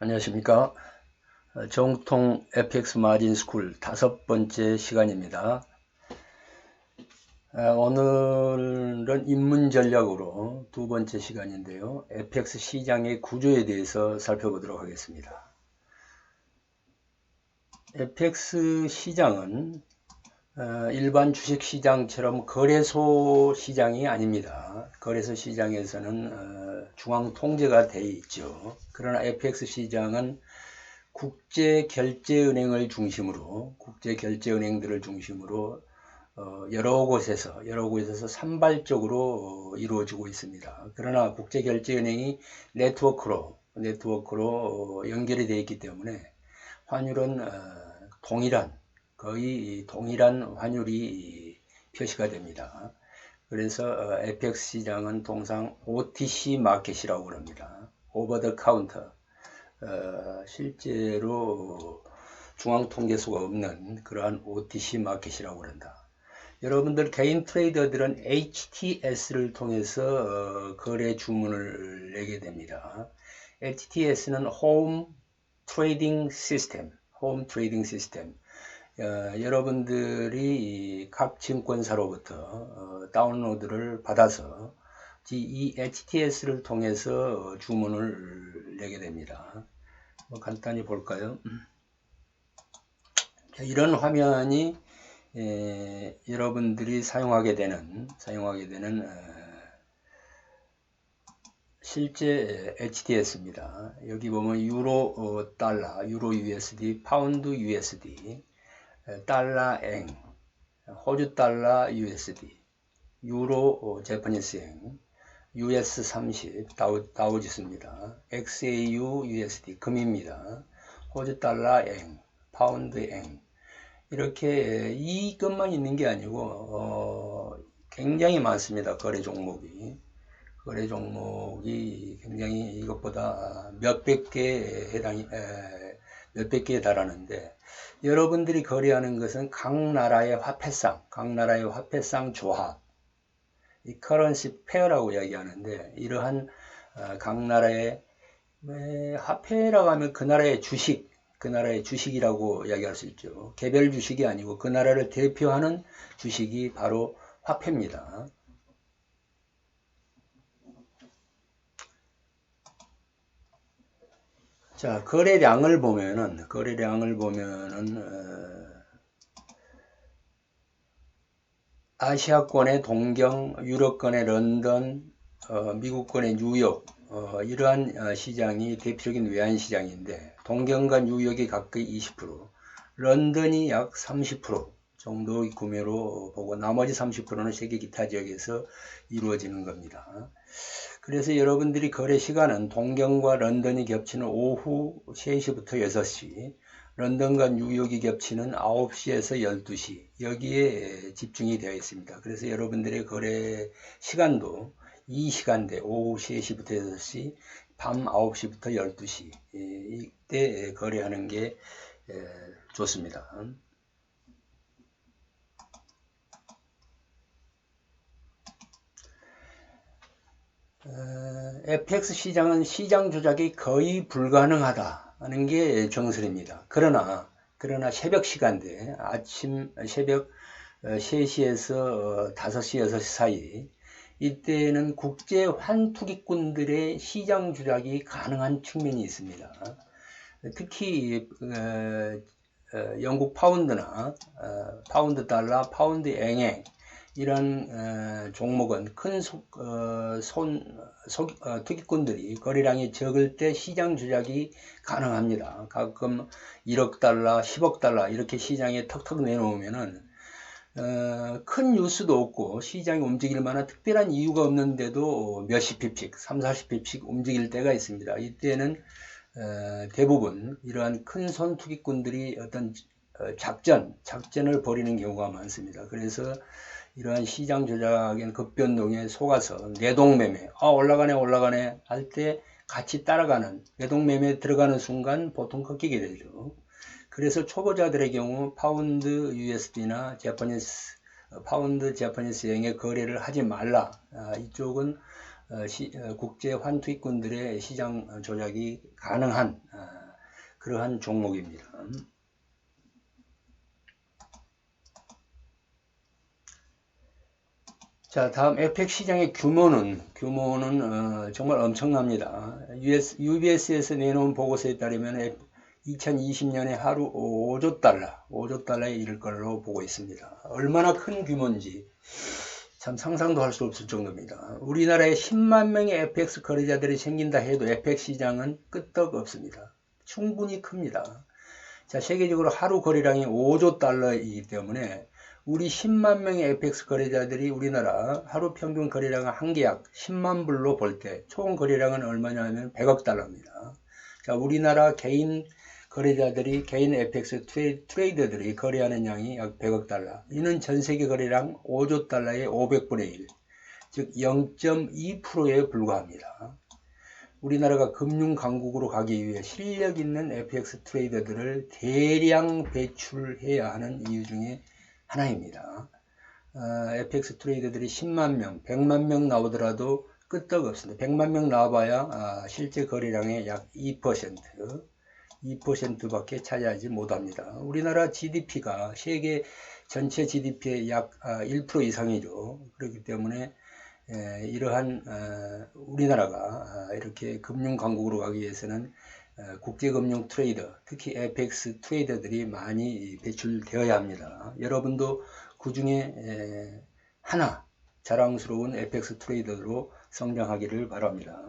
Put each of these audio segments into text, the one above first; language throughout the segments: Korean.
안녕하십니까. 어, 정통 FX 마진 스쿨 다섯 번째 시간입니다. 어, 오늘은 입문 전략으로 두 번째 시간인데요. FX 시장의 구조에 대해서 살펴보도록 하겠습니다. FX 시장은 어, 일반 주식 시장처럼 거래소 시장이 아닙니다. 거래소 시장에서는 중앙 통제가 되어 있죠. 그러나 FX 시장은 국제 결제은행을 중심으로 국제 결제은행들을 중심으로 어, 여러 곳에서 여러 곳에서 산발적으로 어, 이루어지고 있습니다. 그러나 국제 결제은행이 네트워크로 네트워크로 어, 연결이 되어 있기 때문에 환율은 동일한 거의 동일한 환율이 표시가 됩니다. 그래서 FX 어, 시장은 통상 OTC 마켓이라고 합니다. 오버 더 카운터. 실제로 중앙통계소가 없는 그러한 OTC 마켓이라고 한다. 여러분들 개인 트레이더들은 HTS를 통해서 어, 거래 주문을 내게 됩니다. HTS는 홈 트레이딩 시 어, 여러분들이 각 증권사로부터 어, 다운로드를 받아서 이 HTS를 통해서 주문을 내게 됩니다. 뭐 간단히 볼까요? 자, 이런 화면이 에, 여러분들이 사용하게 되는 사용하게 되는 어, 실제 HTS입니다. 여기 보면 유로 어, 달러, 유로 USD, 파운드 USD 달러eng, 호주 달러 USD, 유로 제퍼니스행, US 30 다우, 다우지수입니다. XAU USD 금입니다. 호주 달러eng, 파운드eng 이렇게 이것만 있는 게 아니고 어, 굉장히 많습니다. 거래 종목이 거래 종목이 굉장히 이것보다 몇백 개에 해당이 에, 몇백 개에 달하는데 여러분들이 거래하는 것은 각 나라의 화폐상, 각 나라의 화폐상 조합, 이 커런시 페어라고 이야기하는데 이러한 어, 각 나라의 화폐라고 하면 그 나라의 주식, 그 나라의 주식이라고 이야기할 수 있죠. 개별 주식이 아니고 그 나라를 대표하는 주식이 바로 화폐입니다. 자, 거래량을 보면은, 거래량을 보면은, 어, 아시아권의 동경, 유럽권의 런던, 어, 미국권의 뉴욕, 어, 이러한 어, 시장이 대표적인 외환시장인데, 동경과 뉴욕이 각각 20%, 런던이 약 30% 정도의 구매로 보고, 나머지 30%는 세계 기타 지역에서 이루어지는 겁니다. 그래서 여러분들이 거래 시간은 동경과 런던이 겹치는 오후 3시부터 6시, 런던과 뉴욕이 겹치는 9시에서 12시, 여기에 집중이 되어 있습니다. 그래서 여러분들의 거래 시간도 이 시간대, 오후 3시부터 6시, 밤 9시부터 12시, 이때 거래하는 게 좋습니다. FX 시장은 시장 조작이 거의 불가능하다는 게 정설입니다. 그러나 그러나 새벽 시간대 아침 새벽 3시에서 5시 6시 사이 이때는 국제 환투기꾼들의 시장 조작이 가능한 측면이 있습니다. 특히 영국 파운드나 어, 파운드 달러, 파운드 앵행 이런 어, 종목은 큰 소, 어, 손, 소, 어, 투기꾼들이 거래량이 적을 때 시장 조작이 가능합니다. 가끔 1억 달러, 10억 달러 이렇게 시장에 턱턱 내놓으면은 어, 큰 뉴스도 없고 시장이 움직일 만한 특별한 이유가 없는데도 몇십 핍씩, 3, 40핍씩 움직일 때가 있습니다. 이때는 어, 대부분 이러한 큰손 투기꾼들이 어떤 어, 작전, 작전을 벌이는 경우가 많습니다. 그래서 이러한 시장 조작의 급변동에 속아서 내동매매, 아 올라가네 올라가네 할 때 같이 따라가는 내동매매 들어가는 순간 보통 꺾이게 되죠. 그래서 초보자들의 경우 파운드 USD나 제퍼니스 파운드 제퍼니스 행의 거래를 하지 말라. 아, 이쪽은 어, 시- 어, 국제 환투익군들의 시장 조작이 가능한 어, 그러한 종목입니다. 자, 다음 에펙 시장의 규모는 규모는 어, 정말 엄청납니다. US, UBS에서 내놓은 보고서에 따르면 2020년에 하루 5조 달러, 5조 달러에 이를 걸로 보고 있습니다. 얼마나 큰 규모인지 참 상상도 할 수 없을 정도입니다. 우리나라에 10만 명의 FX 거래자들이 생긴다 해도 FX 시장은 끄떡 없습니다. 충분히 큽니다. 자, 세계적으로 하루 거래량이 5조 달러이기 때문에 우리 10만 명의 FX 거래자들이 우리나라 하루 평균 거래량을 한 계약 10만 불로 볼 때 총 거래량은 얼마냐면 100억 달러입니다. 자, 우리나라 개인 거래자들이 개인 FX 트레이더들이 거래하는 양이 약 100억 달러. 이는 전 세계 거래량 5조 달러의 500분의 1, 즉 0.2%에 불과합니다. 우리나라가 금융 강국으로 가기 위해 실력 있는 FX 트레이더들을 대량 배출해야 하는 이유 중에 하나입니다. 어, FX 트레이더들이 10만 명, 100만 명 나오더라도 끄떡없습니다. 100만 명 나와봐야 아, 실제 거래량의 약 2%, 2%밖에 차지하지 못합니다. 우리나라 GDP가 세계 전체 GDP의 약1% 아, 이상이죠. 그렇기 때문에 이러한 어, 우리나라가 아, 이렇게 금융 강국으로 가기 위해서는 어, 국제금융 트레이더, 특히 FX 트레이더들이 많이 배출되어야 합니다. 여러분도 그 중에 하나 자랑스러운 FX 트레이더로 성장하기를 바랍니다.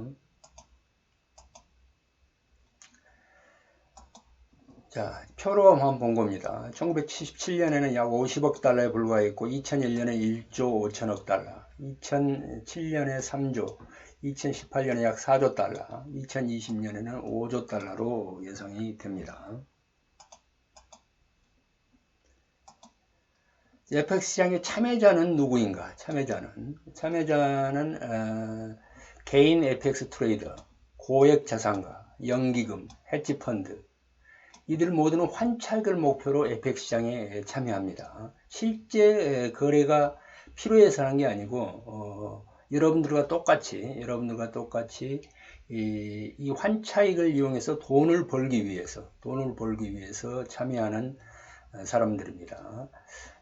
자, 표로 한번 본 겁니다. 1977년에는 약 50억 달러에 불과했고 2001년에 1조 5천억 달러, 2007년에 3조, 2018년에 약 4조 달러, 2020년에는 5조 달러로 예상이 됩니다. FX 시장의 참여자는 누구인가? 참여자는 참여자는 어, 개인 FX 트레이더, 고액 자산가, 연기금, 헤지 펀드, 이들 모두는 환차익을 목표로 FX 시장에 참여합니다. 실제 거래가 필요해서 하는 게 아니고 어, 여러분들과 똑같이 여러분들과 똑같이 이, 이 환차익을 이용해서 돈을 벌기 위해서 돈을 벌기 위해서 참여하는 사람들입니다.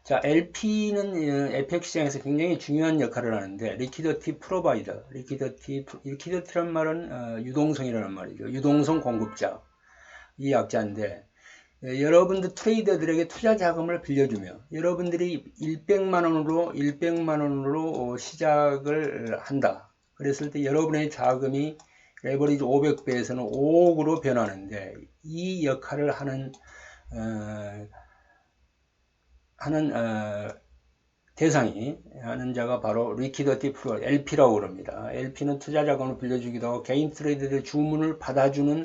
자, LP는 FX 시장에서 굉장히 중요한 역할을 하는데 리퀴더티 프로바이더, 리퀴더티 리퀴더티란 말은 어, 유동성이라는 말이죠. 유동성 공급자. 이 약자인데 예, 여러분들 트레이더들에게 투자 자금을 빌려주며 여러분들이 100만 원으로 100만 원으로 시작을 한다. 그랬을 때 여러분의 자금이 레버리지 500배에서는 5억으로 변하는데 이 역할을 하는 어, 하는 어, 대상이 하는 자가 바로 리퀴더티 프로 LP라고 그럽니다. LP는 투자 자금을 빌려주기도 하고 개인 트레이더들의 주문을 받아주는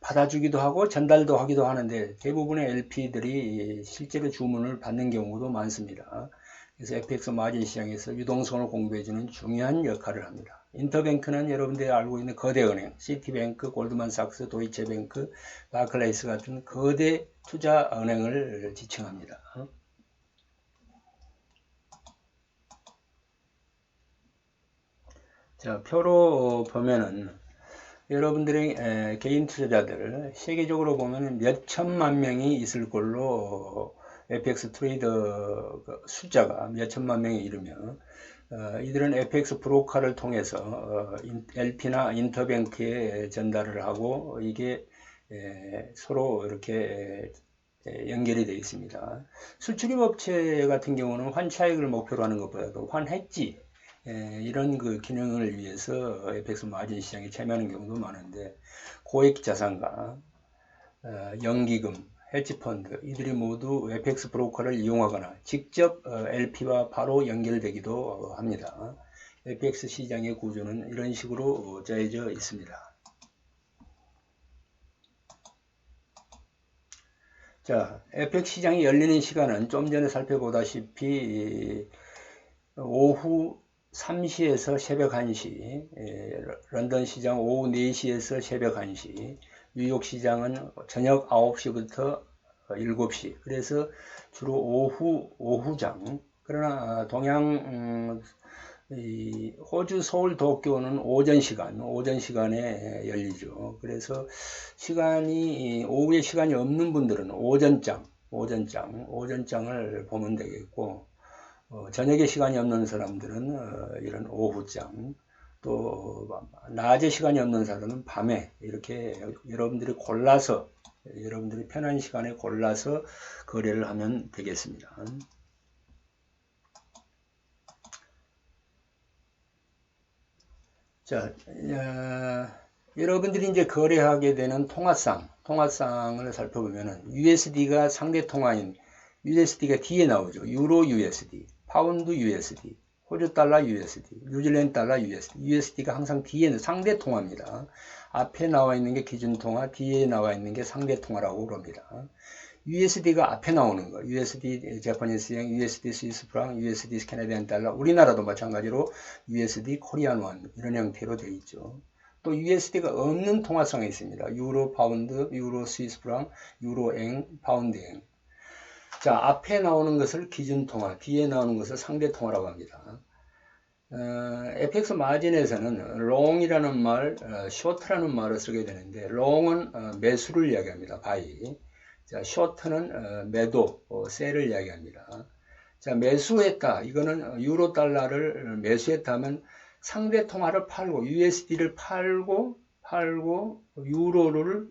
받아주기도 하고 전달도 하기도 하는데 대부분의 LP들이 실제로 주문을 받는 경우도 많습니다. 그래서 FX 마진 시장에서 유동성을 공부해주는 중요한 역할을 합니다. 인터뱅크는 여러분들이 알고 있는 거대 은행, 시티뱅크, 골드만삭스, 도이체뱅크, 바클레이스 같은 거대 투자 은행을 지칭합니다. 자, 표로 보면은 여러분들의 개인 투자자들 세계적으로 보면 몇 천만 명이 있을 걸로 FX 트레이더 그 숫자가 몇 천만 명에 이르며 어, 이들은 FX 브로커를 통해서 어, LP나 인터뱅크에 전달을 하고 이게 에, 서로 이렇게 에, 연결이 되어 있습니다. 수출입 업체 같은 경우는 환차익을 목표로 하는 것보다도 환해지 예, 이런 그 기능을 위해서 FX 마진 시장에 참여하는 경우도 많은데 고액 자산가, 어, 연기금, 헤지펀드 이들이 모두 FX 브로커를 이용하거나 직접 어, LP와 바로 연결되기도 합니다. FX 시장의 구조는 이런 식으로 짜여져 있습니다. 자, FX 시장이 열리는 시간은 좀 전에 살펴보다시피 오후 3시에서 새벽 1시, 예, 런던 시장 오후 4시에서 새벽 1시, 뉴욕 시장은 저녁 9시부터 7시. 그래서 주로 오후, 오후장. 그러나 동양 음, 이 호주 서울 도쿄는 오전 시간, 오전 시간에 열리죠. 그래서 시간이 오후에 시간이 없는 분들은 오전장, 오전장, 오전장을 보면 되겠고 어, 저녁에 시간이 없는 사람들은 어, 이런 오후장, 또 낮에 시간이 없는 사람은 밤에 이렇게 여러분들이 골라서 여러분들이 편한 시간에 골라서 거래를 하면 되겠습니다. 자, 어, 여러분들이 이제 거래하게 되는 통화상, 통화상을 살펴보면은 USD가 상대 통화인 USD가 뒤에 나오죠. 유로 USD, 파운드 USD, 호주 달러 USD, 뉴질랜드 달러 USD, USD가 항상 뒤에 상대 통화입니다. 앞에 나와 있는 게 기준 통화, 뒤에 나와 있는 게 상대 통화라고 그럽니다. USD가 앞에 나오는 거, USD 재퍼니스형, USD 스위스 프랑, USD 캐나디안 달러, 우리나라도 마찬가지로 USD 코리안 원 이런 형태로 되어 있죠. 또 USD가 없는 통화성이 있습니다. 유로 파운드, 유로 스위스 프랑, 유로eng, 파운드eng. 자, 앞에 나오는 것을 기준 통화, 뒤에 나오는 것을 상대 통화라고 합니다. 어, FX 마진에서는 long이라는 말, 어, short라는 말을 쓰게 되는데, long은 어, 매수를 이야기합니다. buy. 자, short는 어, 매도, 어, 셀을 이야기합니다. 자, 매수했다. 이거는 어, 유로 달러를 매수했다 하면 상대 통화를 팔고 USD를 팔고 팔고 유로를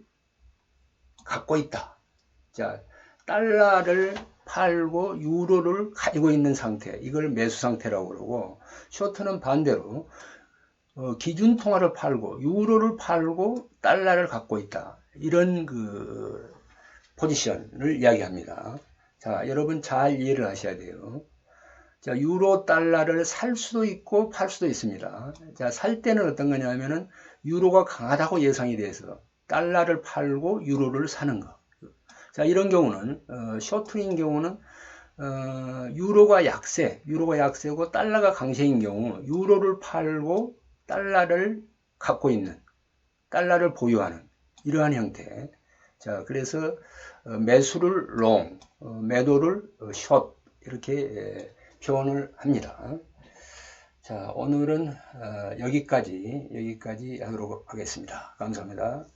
갖고 있다. 자, 달러를 팔고 유로를 가지고 있는 상태. 이걸 매수 상태라고 그러고 쇼트는 반대로 어, 기준 통화를 팔고 유로를 팔고 달러를 갖고 있다. 이런 그 포지션을 이야기합니다. 자, 여러분 잘 이해를 하셔야 돼요. 자, 유로 달러를 살 수도 있고 팔 수도 있습니다. 자, 살 때는 어떤 거냐면은 유로가 강하다고 예상이 돼서 달러를 팔고 유로를 사는 거. 자, 이런 경우는 어, 쇼트인 경우는 어, 유로가 약세, 유로가 약세고 달러가 강세인 경우 유로를 팔고 달러를 갖고 있는 달러를 보유하는 이러한 형태. 자, 그래서 어, 매수를 롱, 어, 매도를 어, 숏 이렇게 예, 표현을 합니다. 자, 오늘은 여기까지 여기까지 하도록 하겠습니다. 감사합니다.